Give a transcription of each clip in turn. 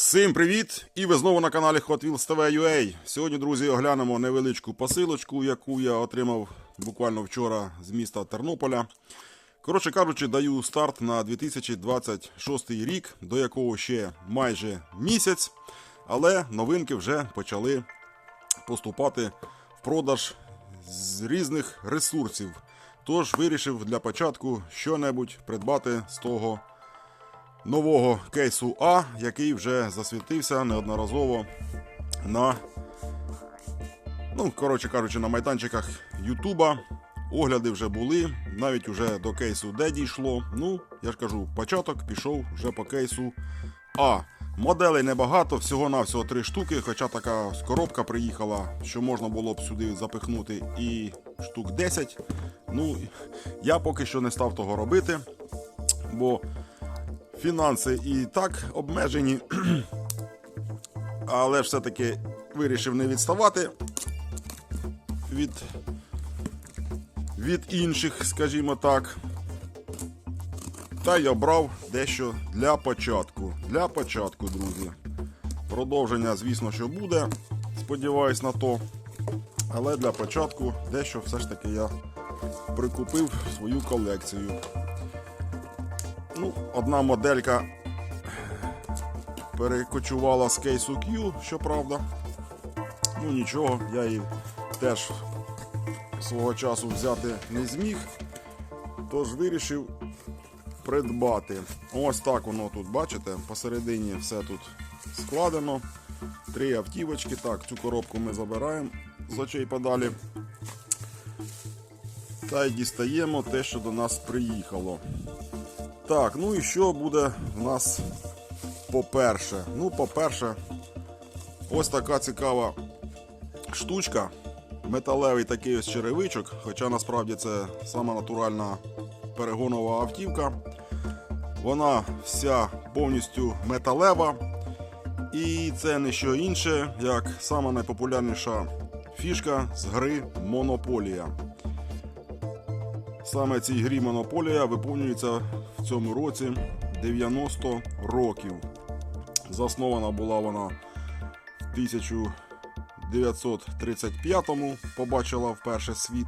Всім привіт! І ви знову на каналі Hot Wheels TV. Сьогодні, друзі, оглянемо невеличку посилочку, яку я отримав буквально вчора з міста Тернополя. Коротше кажучи, даю старт на 2026 рік, до якого ще майже місяць, але новинки вже почали поступати в продаж з різних ресурсів. Тож вирішив для початку що-небудь придбати з того нового кейсу А, який вже засвітився неодноразово на, ну, коротше кажучи, на майданчиках Ютуба. Огляди вже були, навіть уже до кейсу Д дійшло. Ну, я ж кажу, початок пішов вже по кейсу А. Моделей небагато, всього-навсього три штуки, хоча така коробка приїхала, що можна було б сюди запихнути і штук 10. Ну, я поки що не став того робити, бо фінанси і так обмежені, але все-таки вирішив не відставати від, від інших, скажімо так. Та й обрав дещо для початку. Для початку, друзі. Продовження, звісно, що буде. Сподіваюсь на то. Але для початку дещо все ж таки я прикупив свою колекцію. Ну, одна моделька перекочувала з кейсу Q, щоправда. Ну нічого, я її теж свого часу взяти не зміг. Тож вирішив придбати. Ось так воно тут, бачите, посередині все тут складено. Три автівочки. Так, цю коробку ми забираємо з очей подалі. Та й дістаємо те, що до нас приїхало. Так, ну і що буде в нас по-перше? Ну, по-перше, ось така цікава штучка. Металевий такий ось черевичок, хоча насправді це сама натуральна перегонова автівка. Вона вся повністю металева. І це не що інше, як сама найпопулярніша фішка з гри Монополія. Саме цій грі Монополія виповнюється в цьому році 90 років. Заснована була вона в 1935-му, побачила вперше світ.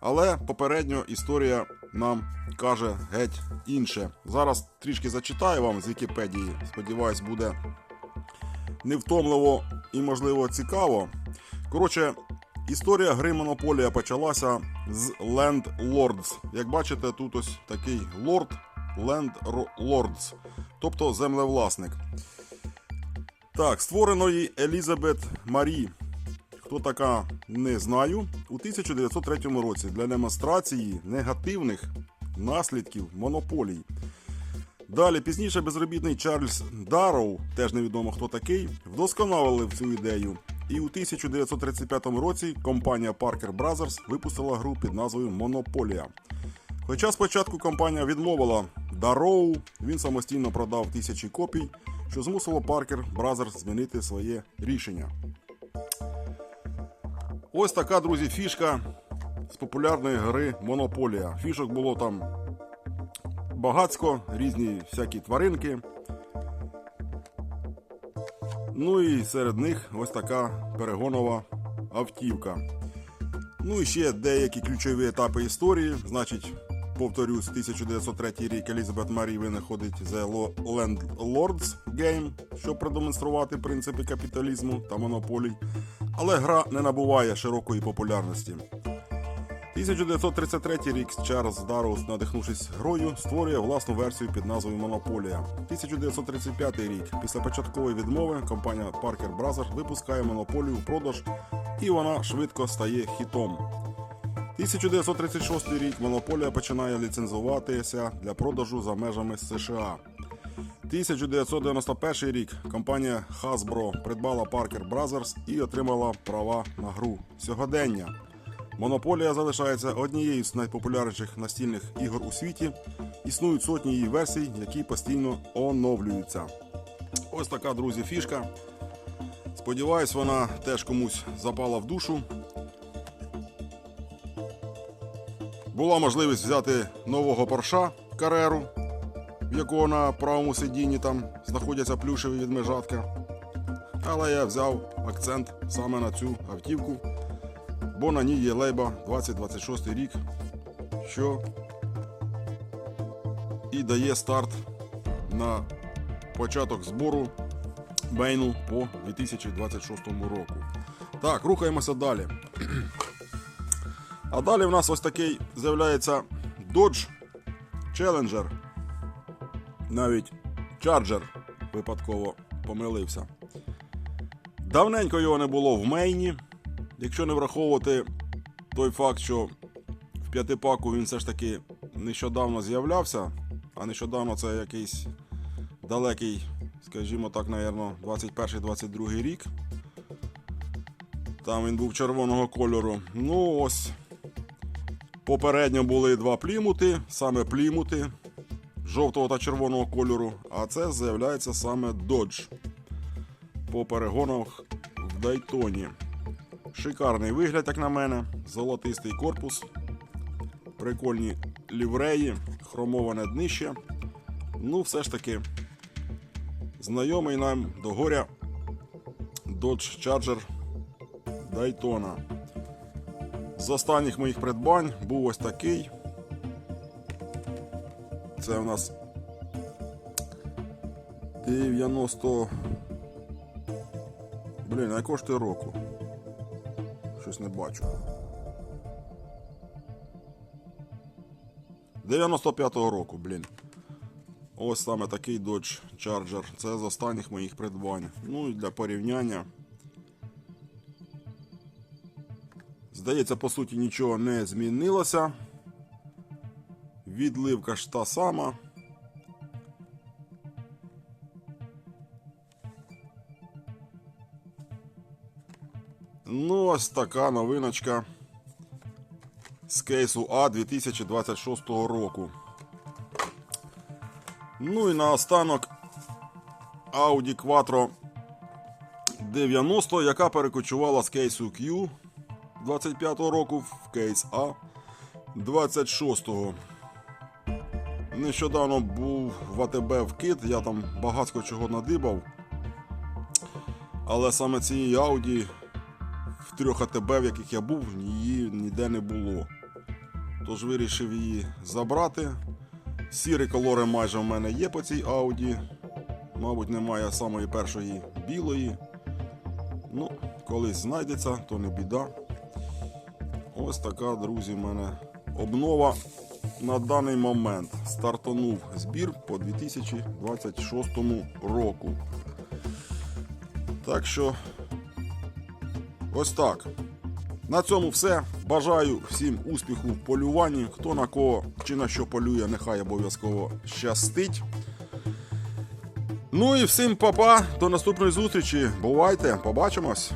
Але попередньо історія нам каже геть інше. Зараз трішки зачитаю вам з Вікіпедії. Сподіваюсь, буде невтомливо і, можливо, цікаво. Коротше, історія гри Монополія почалася з Land Lords. Як бачите, тут ось такий лорд Land Lords, тобто землевласник. Так, створеної Елізабет Марі. Хто така, не знаю. У 1903 році для демонстрації негативних наслідків монополій. Далі пізніше безробітний Чарльз Дарроу, теж невідомо хто такий, вдосконалив цю ідею. І у 1935 році компанія Parker Brothers випустила гру під назвою Монополія. Хоча спочатку компанія відмовила Дарроу, він самостійно продав тисячі копій, що змусило Parker Brothers змінити своє рішення. Ось така, друзі, фішка з популярної гри Монополія. Фішок було там багацько, різні всякі тваринки. Ну і серед них ось така перегонова автівка. Ну і ще деякі ключові етапи історії. Значить, повторюсь, 1903 рік Елізабет Марі винаходить The Land Lords Game, щоб продемонструвати принципи капіталізму та монополій. Але гра не набуває широкої популярності. 1933 рік Чарльз Дарроус, надихнувшись грою, створює власну версію під назвою Монополія. 1935 рік, після початкової відмови, компанія Parker Brothers випускає монополію в продаж, і вона швидко стає хітом. 1936 рік монополія починає ліцензуватися для продажу за межами США. 1991 рік компанія Hasbro придбала Parker Brothers і отримала права на гру сьогодення. Монополія залишається однією з найпопулярніших настільних ігор у світі. Існують сотні її версій, які постійно оновлюються. Ось така, друзі, фішка. Сподіваюсь, вона теж комусь запала в душу. Була можливість взяти нового Порша Кареру в якого на правому сидінні там знаходяться плюшеві відмежатка. Але я взяв акцент саме на цю автівку, бо на ній є лейба 2026 рік, що і дає старт на початок збору бейну по 2026 року. Так, рухаємося далі. А далі в нас ось такий з'являється Dodge Challenger. Навіть Charger випадково помилився. Давненько його не було в мейні. Якщо не враховувати той факт, що в п'ятипаку він все ж таки нещодавно з'являвся, а нещодавно це якийсь далекий, скажімо так, напевно, 21-22 рік. Там він був червоного кольору. Ну ось. Попередньо були два плімути, саме плімути жовтого та червоного кольору, а це з'являється саме Dodge по перегонах в Дайтоні. Шикарний вигляд, як на мене, золотистий корпус, прикольні лівреї, хромоване днище. Ну, все ж таки, знайомий нам до горя Dodge Charger Daytona. З останніх моїх придбань був ось такий. Це у нас 90. Блін, а коштує року. Щось не бачу. 95-го року, блін. Ось саме такий Dodge Charger. Це з останніх моїх придбань. Ну і для порівняння. Здається, по суті, нічого не змінилося. Відливка ж та сама. Ну, ось така новиночка з кейсу А 2026 року. Ну і наостанок Audi Quattro 90, яка перекочувала з кейсу Q 25 року в кейс А 26-го. Нещодавно був в АТБ в Кит, я там багатько чого надибав. Але саме цієї Audi в трьох АТБ, в яких я був, її ніде не було. Тож вирішив її забрати. Сірі колори майже в мене є по цій Audi. Мабуть, немає самої першої білої. Ну, колись знайдеться, то не біда. Ось така, друзі, в мене обнова на даний момент. Стартанув збір по 2026 року. Так що, ось так. На цьому все. Бажаю всім успіху в полюванні. Хто на кого чи на що полює, нехай обов'язково щастить. Ну і всім па-па, до наступної зустрічі. Бувайте, побачимось!